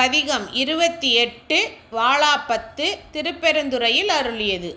பதிகம் இருபத்தி எட்டு வாழாப்பத்து திருப்பெருந்துறையில் அருளியது.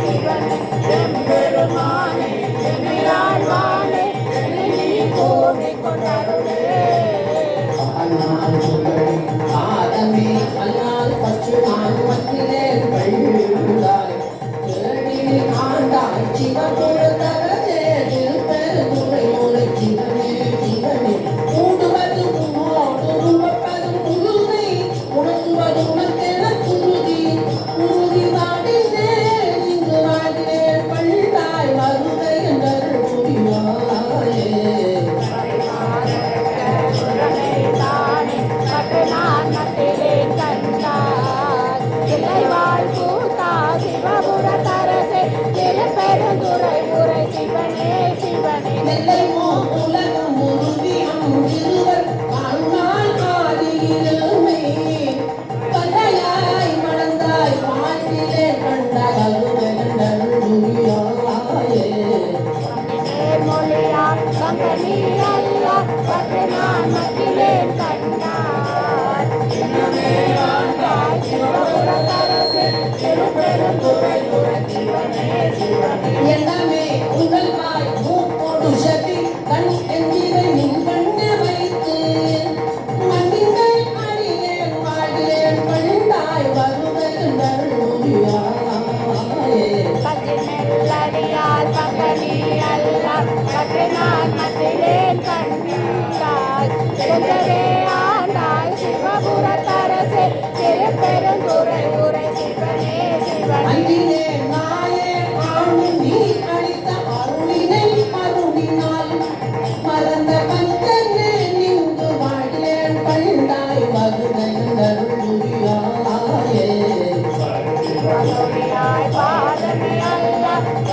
சிவன் எம்பெருமா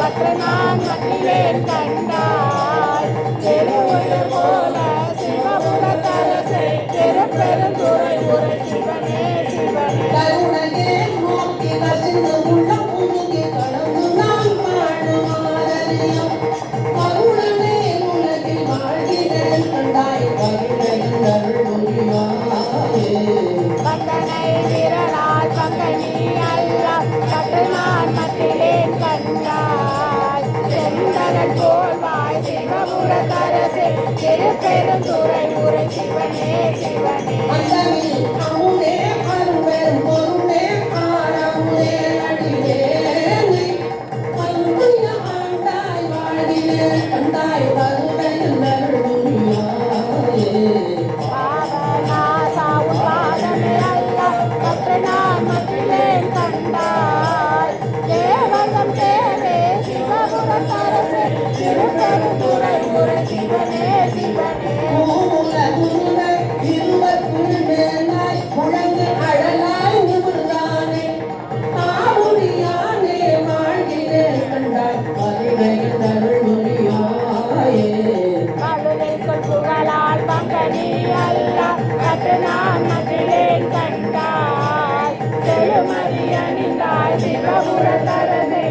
மாற்று நான் மண்ணிலேன் கண்டாய் திருவுயிர் போல சிவபுரத்தரசை திருப்பெருந்துறை உரை சிவனே சிவனே கருணையே மூர்த்தி வசிந்து உள்ள Shivane, Shivane, Shivane, Shivane, Shivane, Shivane, கண்மணி அல்லா கட்டணான் மதிலே கண்டாய் செழுமதி அணிந்தாய் சிவபுர தரதே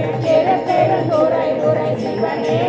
பெருந்துரை உரை சிவனே